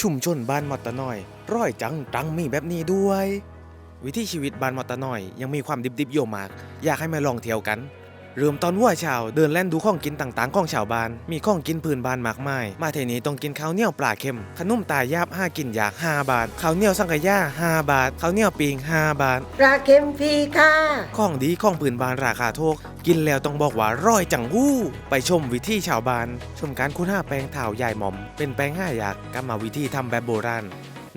ชุมชนบ้านมอตตะน้อย ร้อยจังตังมีแบบนี้ด้วย วิถีชีวิตบ้านมอตตะน้อย ยังมีความดิบๆโยมาก อยากให้มาลองเที่ยวกัน เริ่มตอนวัวเช้าเดินเล่นดูของกินต่างๆของชาวบ้าน มีของกินพื้นบ้านมากมาย มาเทนี้ต้องกินข้าวเหนียวปลาเค็ม ขนมตายาบห้ากินอยาก5บาทข้าวเหนียวสังกะยา5บาทข้าวเหนียวปิง5บาทปลาเค็มฟรีค่ะของดีของพื้นบ้านราคาถูกกินแล้วต้องบอกว่าร่อยจังวู้ ไปชมวิธีชาวบ้าน ชมการคุณห้าแปลงเถ่าใหญ่หม่อม เป็นแปลงห้าอยากกรรมวิธีทำแบบโบราณ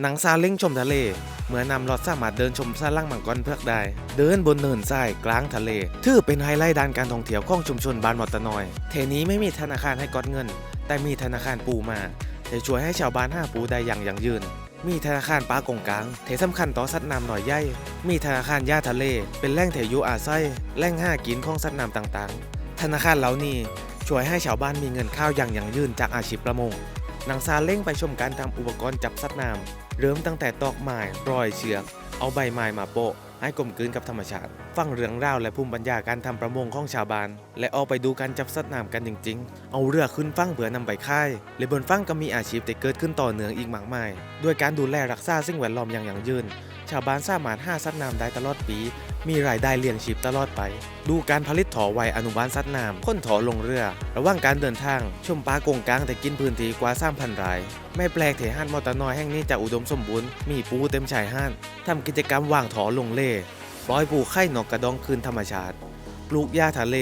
หนังซาเล้งชมทะเล เมื่อนำรถสามารถเดินชมซาลังมังกรเพือกได้ เดินบนเนินทรายกลางทะเล ถือเป็นไฮไลท์ด้านการท่องเที่ยวของชุมชนบ้านมอตตะนอย เทนี้ไม่มีธนาคารให้กดเงิน แต่มีธนาคารปูมาจะช่วยให้ชาวบ้านห้าปูได้อย่างยั่งยืน มีธนาคารปลากงกลางเทสำคัญต่อสัตว์น้ำหน่อยใหญ่มีธนาคารย่าทะเล เป็นแหล่งเทอยู่อาศัยแหล่งห้ากินของสัตว์น้ำต่างๆ ธนาคารเหล่านี้ช่วยให้ชาวบ้านมีเงินข้าวอย่างยั่งยืนจากอาชีพประมง นางซาเล่งไปชมการทำอุปกรณ์จับสัตว์น้ำเริ่มตั้งแต่ตอกไม้รอยเชือก เอาใบไม้มาโปะให้กลมกลืนกับธรรมชาติ ฟังเรื่องราวและภูมิปัญญาการทำประมงของชาวบ้าน และออกไปดูการจับสัตว์น้ำกันจริง ๆ เอาเรือขึ้นฟังเพื่อนำไปค่ายและบนฟังก็มีอาชีพที่เกิดขึ้นต่อเนื่องอีกมากมาย ด้วยการดูแลรักษาสิ่งแวดล้อมอย่างยั่งยืน ชาวบ้านสามารถหาสัตว์น้ำได้ตลอดปี มีรายได้เลี้ยงชีพตลอดไป ดูการผลิตถอไวอนุบาลสัตว์น้ำค้นถอลงเรือ ระหว่างการเดินทาง ชมปลากงกลางแต่กินพื้นที่กว่า3,000ราย ไม่แปลกเถห้านมอตอร์น้อยแห่งนี้จะอุดมสมบูรณ์มีปูเต็มชายห้านทำกิจกรรมวางถอลงเล่ปล่อยปูไข่นกกระดองคืนธรรมชาติ ปลูกหญ้าทะเล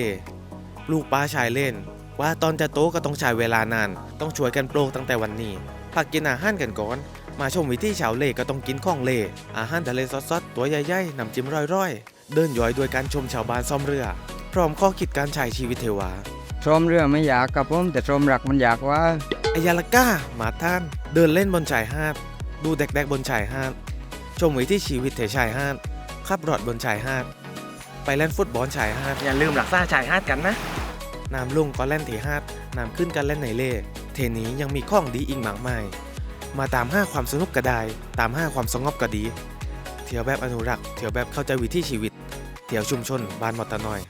ปลูกปลาชายเล่น ว่าตอนจะโตก็ต้องใช้เวลานาน ต้องช่วยกันปลูกตั้งแต่วันนี้พักกินอาหารกันก่อน มาชมวิถีชาวเล่ก็ต้องกินของเล่อาหารทะเลสดๆตัวใหญ่ๆน้ำจิ้มร่อยๆ เดินย้อยด้วยการชมชาวบ้านซ่อมเรือ พร้อมข้อคิดการใช้ชีวิตเทวาชมเรือไม่อยากกับผมแต่ชมรักมันอยากว่าอายาลาก้าหมาท่าน เดินเล่นบนชายหาด ดูเด็กๆบนชายหาด ชมวิถีชีวิตเทชายหาดขับรถบนชายหาด ไปเล่นฟุตบอลชายหาด อย่าลืมรักษาชายหาดกันนะ น้ำลงก็เล่นเทหาด น้ำขึ้นก็เล่นในเล่ เทนี้ยังมีข้องดีอีกมากมาย มาตามห้าความสนุกก็ได้ ตามห้าความสงบก็ดี เที่ยวแบบอนุรักษ์ เที่ยวแบบเข้าใจวิถีชีวิต เที่ยวชุมชนบ้านมอตะนอย